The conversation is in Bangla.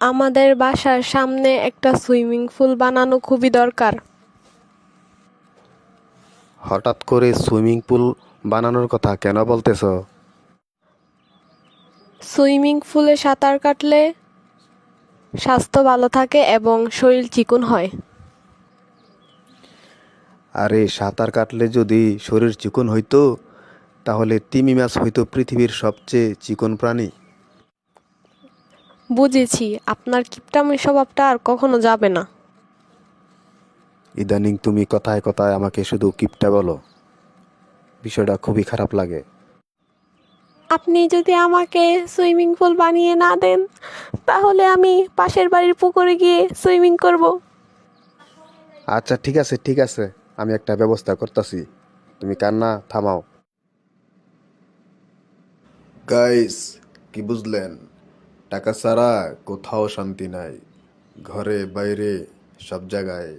আমাদের বাসার সামনে একটা সুইমিং পুল বানানো খুবই দরকার। হঠাৎ করে সুইমিং পুল বানানোর কথা কেন বলতেছ? সুইমিং পুলে সাঁতার কাটলে স্বাস্থ্য ভালো থাকে এবং শরীর চিকন হয়। আরে সাঁতার কাটলে যদি শরীর চিকন হইতো তাহলে তিমি মাছ হইতো পৃথিবীর সবচেয়ে চিকন প্রাণী। বুঝেছি আপনার কিপটামি স্বভাবটা আর কখনো যাবে না। ইদানিং তুমি কথায় কথায় আমাকে শুধু কিপটা বলো। বিষয়টা খুবই খারাপ লাগে। আপনি যদি আমাকে সুইমিং পুল বানিয়ে না দেন তাহলে আমি পাশের বাড়ির পুকুরে গিয়ে সুইমিং করব। আচ্ছা ঠিক আছে ঠিক আছে। আমি একটা ব্যবস্থা করতেছি। তুমি কান্না থামাও। গাইস কি বুঝলেন? টাকা ছাড়া কোথাও শান্তি নাই। ঘরে বাইরে সব জায়গায়।